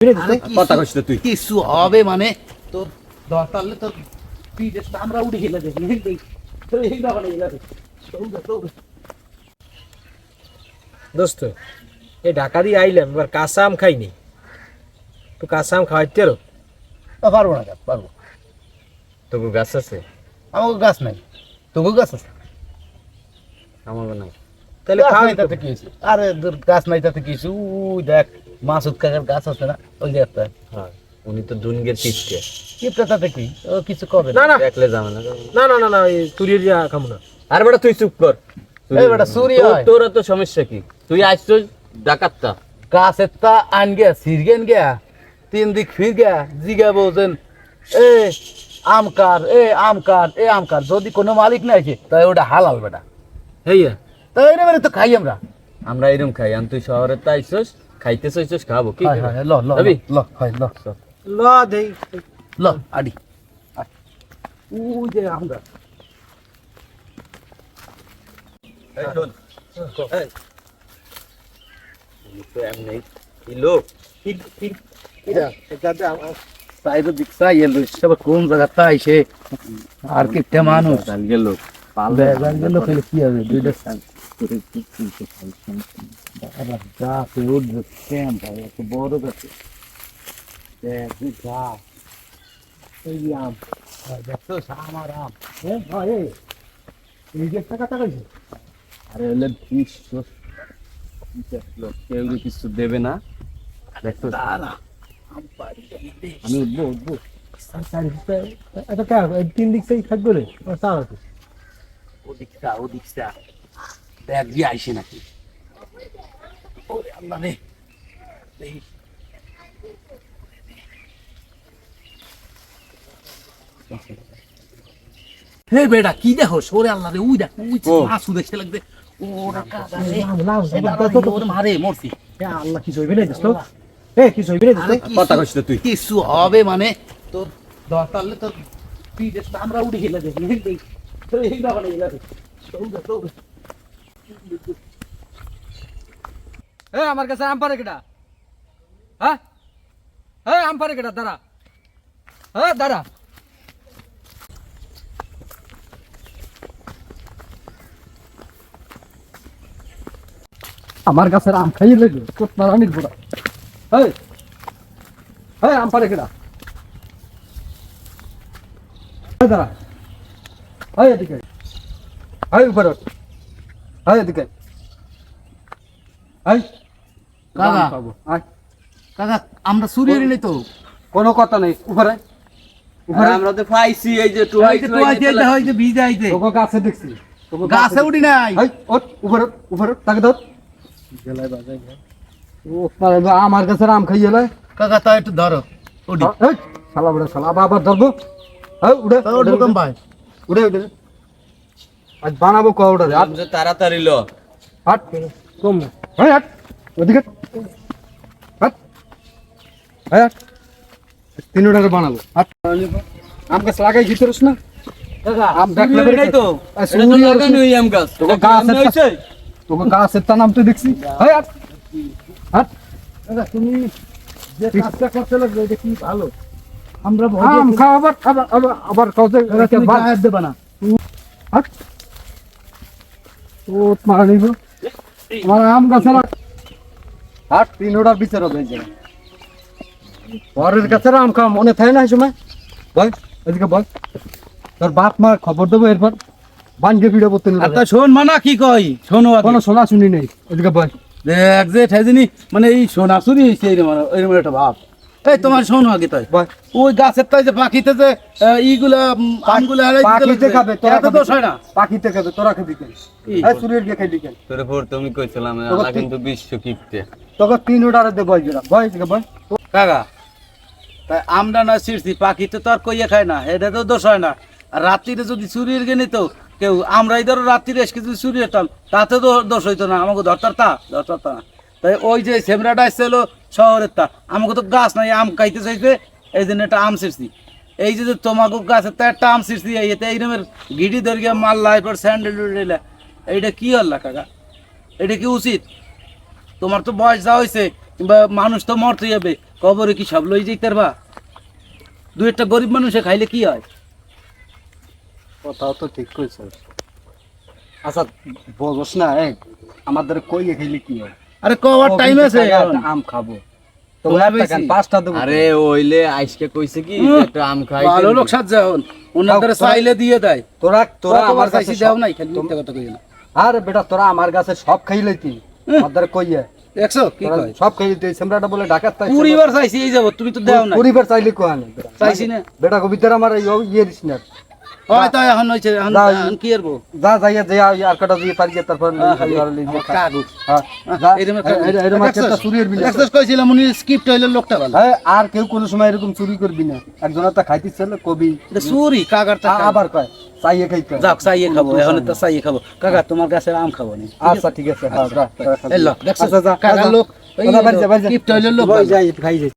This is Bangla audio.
আরে কথা কইছিস তুই? কিছু হবে মানে? তোর দরকার তোর বিদেশটা আমরা উড়ে গেলে দেখি এই ব্যাপারে গেলে দৌড়ে দৌড়ে দোস্ত এই ঢাকা দিয়ে আইলাম এবার কাঁচা আম খাইনি। তো কাঁচা আম খাওয়াইতে পারব না পারব। তোকে গাছ আছে? আমার গাছ নাই তোকে গাছ আছে। আমার নাই। তাহলে গাছ খাওয়াই নাই তাতে কি আরে গাছ নাই তাতে কি হয়েছে? উই দেখ। মাসুদ কাকার গাছ আছে না? ওই যে একটা। হ্যাঁ উনি তো দুনগের কিপটা তাতে কি? ও কিছু করবে না না। দেখলে যাবে না। না না না না এই তুরিয়ে যা না। আর বেটা তুই চুপ কর। এই বেটা, চুরি তোর- হয়। তোর তো সমস্যা কি? তুই আসছিস ডাকাতটা। গাছের তা আন গিয়া সিরগেন গিয়া তিন দিক ফির গিয়া জিগা বলছেন এ আম কার এ আম কার এ আম কার যদি কোনো মালিক নাই আছে তাই ওটা হালাল বেটা। হেইয়া। তাই এর মানে তো খাই আমরা। আমরা এরম খাই আর তুই শহরে তো আইসস খাইতে চাইছস খাব কি ল ল? ল হয় ল। ল দেই ল আডি। ওই যে আমরা। এই শোন, এই। তো এমনি কি লোক? সাইড দিক সাই এলো সব কোন জায়গা তাই সে আর কিটা মানুষ। লোক বেজার গেল কি হবে? দুইটা দেখ এই গাছ এই যে আম আর দেখছ আমার আম হ্যাঁ ভাই এই যে টাকা টাকা হয়েছে আরে বিশ্ব লোক কেউ কিছু দেবে না দাঁড়া আম উঠবো উঠবো এটা কা তিন দিক থেকে থাকবে রে ওদিকটা ওদিকটা দেখ দিয়ে আইসে নাকি ওরে আল্লাহ রে এই হে বেটা কি দেখো ওরে আল্লাহ রে উই দেখ উই। মাছু দেখতে লাগবে ওরা কাদা রে না, না, এ দাঁড়া, ওরে মারে মরছি আল্লাহ কি জইবে না দোস্ত এ কি জইবে না কথা কইছিস তুই কিছু হবে মানে তোর দরকার হলে তোর বিদেশটা আমরা উড়ে গেলে দেখি এই গেলে দৌড়ে এ, আমার কাছে আম পারে কেটা হ্যাঁ এ, আম পারে দাঁড়া। হ্যাঁ দাঁড়া। আমার কাছে আম খাইয়ে লেগে কোট নারানির গোড়া। এই এই আম পারে কেটা দাঁড়া। এই এদিকে এই উপরে এই এদিকে। কাকা। আয়। কাকা আমরা সুরিয়ারি নেই তো? কোনো কথা নেই। উপরে। উপরে। আমরা তো পাইছি এই যে এই যে আইতে তোকে গাছে দেখছি। তোকে গাছে উঠি নাই। এই ওঠ। উপরে উপরে। তাকে ধর। ও পারে আমার কাছে আম খাইয়ে লাই কাকা তা একটু ধরো। উঠি। এই শালা বড় শালা আবার ধরবো? এই উড়ে কম ভাই উড়ে উড়ে আজ বানাবো ক উড়ে হাট যে তাড়াতাড়ি লো। হাট কম এই হাট ওদিকে। হাট এই হাট তিন টাকা বানাবো। হাট আম গাছ লাগাই ভিতরস না? আম দেখলে নাই তো। আর আম গাছ। তা- নাম তো দেখছি। এই হাট হাট কাকা তুমি যে কাজটা করতে লাগবে এটা কি ভালো? আমরা আম খাও আবার কাউকে না। হাট ও মারা নিব। আমার আম গাছের আ- হাট তিন ওটার বিচার হবে এই জায়গায়। পরের গাছের আম খাওয়া মনে থাকে না এই সময়। বয় এদিকে বয় তোর বাপ মা খবর দেবো এরপর। বানকে ভিডিও করতে আর তা শোন মানা কি কই শোনো আগে। কোনো শোনা শুনি নেই। এদিকে বয় দেখ যে ঠেজিনি মানে এই সোনা হয়েছে এরকম এরকম একটা ভাব এই তোমার শোনো আগে তাই। ওই গাছের তাই যে পাখিতে যে ইগুলা আমগুলা পাখিতে খাবে তোরা এত দোষ হয় না। পাখিতে খাবে তোরা খাবি কেন? এই কেন? তোর তুমি কইছিলাম আমরা কিন্তু বিশ্ব কিপটে তোকে তিন দে যেটা বয় এদিকে বয়। কাকা তাই আমরা না ছিড়ছি পাখিতে তো আর কইয়া খায় না এটা তো দোষ হয় না। আর রাত্রিরে যদি চুরির গে নিত কেউ আমরাই ধরো রাত্রিরে এসে যদি চুরি হতাম তাতে তো দোষ হইতো না আমাকে ধরতার তা ধরতার তা না। তাই ওই যে সেমরাটা এসেছিল শহরের তা। আমাকে তো গাছ নাই, আম খাইতে চাইছে, এই জন্য একটা আম ছিড়ছি। এই যে তোমাকে গাছের তা একটা আম ছিড়ছি এতে এইরকমের গিডি ধরিয়া মাল্লা এরপর স্যান্ডেল উড়েলা এইটা কি হল্লা কাকা? এটা কি উচিত? তোমার তো বয়স যা হয়েছে কিংবা মানুষ তো মরতে যাবে কবরে কি সব লই যাইতে পারবা? দু একটা গরিব মানুষে খাইলে কি হয়? কথাও তো ঠিক কইছো আচ্ছা বলস না আমাদের কই খাইলে কি হয়? আরে কবার টাইম আছে। আম খাব। তো তোলা একটা বেশি। কেন, পাঁচটা দেবো আরে ওইলে আইসকে কইছে কি একটা আম খাই ভালো লোক সাজ এখন। ওনাদের চাইলে দিয়ে দেয়। তোরা তোরা তোরা আমার কাছে চাইছি নাই খালি মিথ্যা কথা কই না। আরে বেটা তোরা আমার কাছে সব। আমাদের কইয়ে। কি কয়? সব সেমরাটা বলে ডাকাত তাই পরিবার চাইছি এই যাব তুমি তো দেও নাই। পরিবার চাইলে চাইছি না। বেটা কবিতার আমার ইয়ে দিস না। হয় তো এখন হইছে এখন কি করব? যা যাইয়া যে আর কাটা দিয়ে পারি তারপর। কাগজ হ্যাঁ, একটা চুরির বিল। কইছিলাম উনি হইল লোকটা ভালো হ্যাঁ, কেউ কোনো সময় এরকম চুরি করবি না। একজন একটা খাইতে চাইলে কবি। চুরি কাকারটা আ- আবার কয় চাইয়ে খাইতে যাক চাইয়ে খাব এখন তো চাইয়ে খাব। কাকা তোমার গাছের আম খাব নি আচ্ছা ঠিক আছে হ্যাঁ, যা, এই আচ্ছা, যা, লোক হইল লোক। যাই, খাই